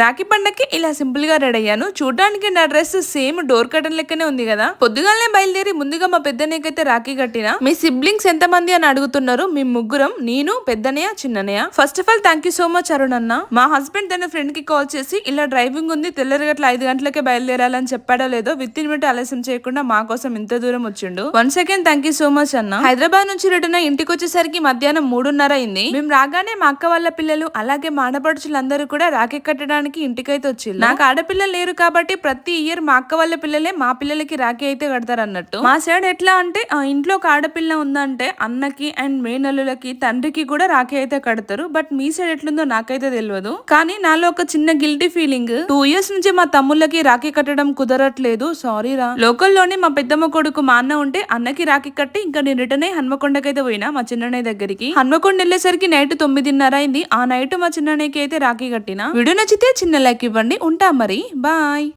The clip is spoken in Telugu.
రాఖీ పండక్కి ఇలా సింపుల్గా రెడీ అయ్యాను. చూడడానికి నా డ్రెస్ సేమ్ డోర్ కటన్ లెక్కనే ఉంది కదా. పొద్దుగాలనే బయలుదేరి ముందుగా మా పెద్దనయ్యకైతే రాఖీ కట్టిన. మీ సిబ్లింగ్స్ ఎంత మంది అని అడుగుతున్నారు? మీ ముగ్గురం నేను పెద్దనయ్య Chinnanayya first of all thank you so much Arun అన్న. మా హస్బెండ్ తన ఫ్రెండ్కి కాల్ చేసి ఇలా డ్రైవింగ్ ఉంది తెల్లరి గట్ల ఐదు గంటలకే బయలుదేరాలని చెప్పాడో లేదో విత్ ఇన్ మినిట్ ఆలస్యం చేయకుండా మా కోసం ఇంత దూరం వచ్చిండు. One second thank you so much అన్న. హైదరాబాద్ నుంచి రిటర్న్ ఇంటికి వచ్చేసరికి మధ్యాహ్నం మూడున్నర అయింది. మేము రాగానే మా అక్క వాళ్ళ పిల్లలు అలాగే మా ఆడపడుచులందరూ కూడా రాఖీ కట్టడానికి కట్టడానికి ఇంటికైతే వచ్చింది నాకు ఆడపిల్లలు లేరు కాబట్టి ప్రతి ఇయర్ మా అక్క వాళ్ళ పిల్లలే మా పిల్లలకి రాఖీ అయితే కడతారు అన్నట్టు మా సైడ్ ఎట్లా అంటే ఆ ఇంట్లో ఒక ఆడపిల్ల ఉందంటే అన్నకి అండ్ మేనల్లులకి తండ్రికి కూడా రాఖీ అయితే కడతారు. బట్ మీ సైడ్ ఎట్లుందో నాకైతే తెలియదు కానీ నాలో ఒక చిన్న గిల్టీ ఫీలింగ్. టూ ఇయర్స్ నుంచి మా తమ్ముళ్ళకి రాఖీ కట్టడం కుదరట్లేదు. సారీ రా. లోకల్లోనే మా పెద్దమ్మ కొడుకు మా అన్న ఉంటే అన్నకి రాఖీ కట్టి ఇంకా నేను రిటర్న్ అయ్యి హన్మకొండకైతే పోయినా మా చిన్నయ్య దగ్గరికి. హన్మకొండ వెళ్ళేసరికి నైట్ తొమ్మిదిన్నర అయింది. ఆ నైట్ మా చిన్నయ్యకి అయితే రాఖీ కట్టిన. వీడియో నచ్చితే చిన్న లైక్ ఇవ్వండి. ఉంటా మరి. బాయ్.